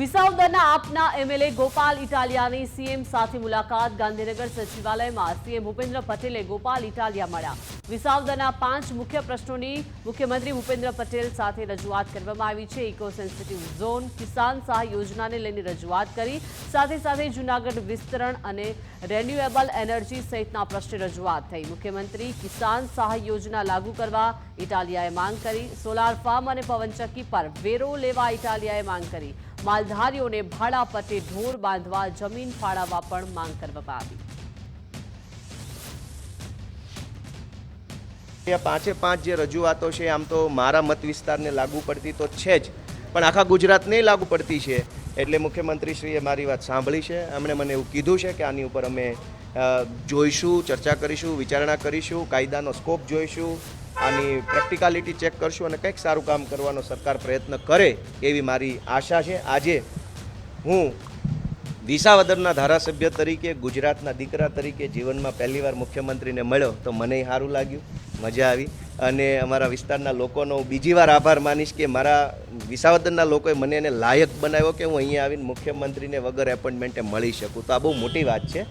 વિસાવદરના આપના MLA Gopal ઇટાલિયાની CM સાથે મુલાકાત ગાંધીનગર સચિવાલયમાં સીએમ ભૂપેન્દ્ર પટેલે ગોપાલ ઇટાલિયા મળ્યા. વિસાવદરના પાંચ મુખ્ય પ્રશ્નોની મુખ્યમંત્રી ભૂપેન્દ્ર પટેલ સાથે રજૂઆત કરવામાં આવી છે. ઇકો સેન્સિટિવ ઝોન કિસાન સહાય યોજનાને લઈને રજૂઆત કરી. સાથે સાથે જૂનાગઢ વિસ્તરણ અને રેન્યુએબલ એનર્જી સહિતના પ્રશ્ને રજૂઆત થઈ. મુખ્યમંત્રી કિસાન સહાય યોજના લાગુ કરવા ઇટાલિયાએ માંગ કરી. સોલાર ફાર્મ અને પવનચક્કી પર વેરો લેવા ઇટાલિયાએ માંગ કરી. માલધારીઓને ભાડા પટે ઢોર બાંધવા, જમીન ફાળવવા પણ માંગ કરવામાં આવી. આ પાંચે પાંચ જે રજૂઆતો છે, આમ તો મારા મત વિસ્તારને લાગુ પડતી તો છે જ, પણ આખા ગુજરાતને લાગુ પડતી છે. એટલે મુખ્યમંત્રીશ્રીએ મારી વાત સાંભળી છે. એમણે મને એવું કીધું છે કે આની ઉપર અમે જોઈશું, ચર્ચા કરીશું, વિચારણા કરીશું, કાયદાનો સ્કોપ જોઈશું, આની પ્રેક્ટિકાલિટી ચેક કરશું અને કંઈક સારું કામ કરવાનો સરકાર પ્રયત્ન કરે એવી મારી આશા છે. આજે હું વિસાવદરના ધારાસભ્ય તરીકે, ગુજરાતના દીકરા તરીકે જીવનમાં પહેલીવાર મુખ્યમંત્રીને મળ્યો તો મને સારું લાગ્યું. મજા આવી. અને અમારા વિસ્તારના લોકોનો બીજી વાર આભાર માનીશ કે મારા વિસાવદરના લોકોએ મને એને લાયક બનાવ્યો કે હું અહીંયા આવીને મુખ્યમંત્રીને વગર એપોઇન્ટમેન્ટે મળી શકું. તો આ બહુ મોટી વાત છે.